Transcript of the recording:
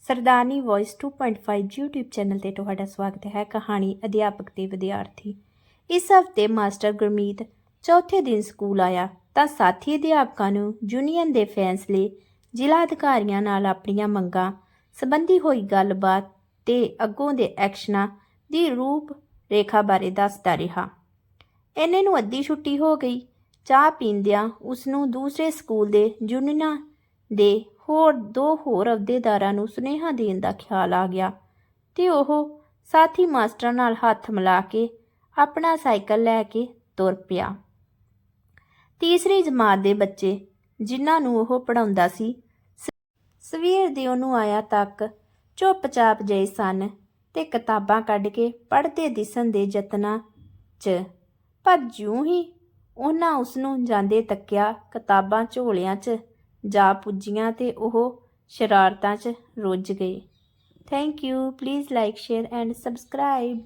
ਸਰਦਾਰਨੀ voice 2.5 YouTube channel ਤੇ ਤੁਹਾਡਾ ਸਵਾਗਤ ਹੈ ਕਹਾਣੀ ਅਧਿਆਪਕ ਤੇ ਵਿਦਿਆਰਥੀ। ਇਸ ਹਫ਼ਤੇ ਮਾਸਟਰ ਗੁਰਮੀਤ ਚੌਥੇ ਦਿਨ ਸਕੂਲ ਆਇਆ ਤਾਂ ਸਾਥੀ ਅਧਿਆਪਕਾਂ ਨੂੰ ਯੂਨੀਅਨ ਦੇ ਫੈਸਲੇ ਜ਼ਿਲ੍ਹਾ ਅਧਿਕਾਰੀਆਂ ਨਾਲ ਆਪਣੀਆਂ ਮੰਗਾਂ ਸੰਬੰਧੀ ਹੋਈ ਗੱਲਬਾਤ ਤੇ ਅੱਗੋਂ ਦੇ ਐਕਸ਼ਨਾਂ ਦੀ ਰੂਪ ਰੇਖਾ ਬਾਰੇ ਦੱਸਦਾ ਰਿਹਾ। ਇੰਨੇ ਨੂੰ ਅੱਧੀ ਛੁੱਟੀ ਹੋ ਗਈ। ਚਾਹ ਪੀਂਦਿਆਂ ਉਸ ਨੂੰ ਦੂਸਰੇ ਸਕੂਲ ਦੇ ਯੂਨੀਅਨਾਂ ਦੇ ਹੋਰ ਦੋ ਹੋਰ ਅਹੁਦੇਦਾਰਾਂ ਨੂੰ ਸੁਨੇਹਾ ਦੇਣ ਦਾ ਖਿਆਲ ਆ ਗਿਆ ਤੇ ਉਹ ਸਾਥੀ ਮਾਸਟਰਾਂ ਨਾਲ ਹੱਥ ਮਿਲਾ ਕੇ ਆਪਣਾ ਸਾਈਕਲ ਲੈ ਕੇ ਤੁਰ ਪਿਆ। ਤੀਸਰੀ ਜਮਾਤ ਦੇ ਬੱਚੇ ਜਿਨ੍ਹਾਂ ਨੂੰ ਉਹ ਪੜਾਉਂਦਾ ਸੀ, ਸਵੇਰ ਦੇ ਉਹਨੂੰ ਆਇਆ ਤੱਕ ਚੁੱਪਚਾਪ ਜਿਹੇ ਸਨ ਤੇ ਕਿਤਾਬਾਂ ਕੱਢ ਕੇ ਪੜ੍ਹਦੇ ਦਿਸਣ ਦੇ ਯਤਨਾਂ 'ਚ, ਪਰ ਜਿਉਂ ਹੀ ਉਹਨਾਂ ਉਸ ਨੂੰ ਜਾਂਦੇ ਤੱਕਿਆ ਕਿਤਾਬਾਂ ਝੋਲਿਆਂ 'ਚ ਜਾ ਪੁੱਜੀਆਂ ਤੇ ਉਹ ਸ਼ਰਾਰਤਾਂ 'ਚ ਰੁੱਝ ਗਏ। Thank you please like share and subscribe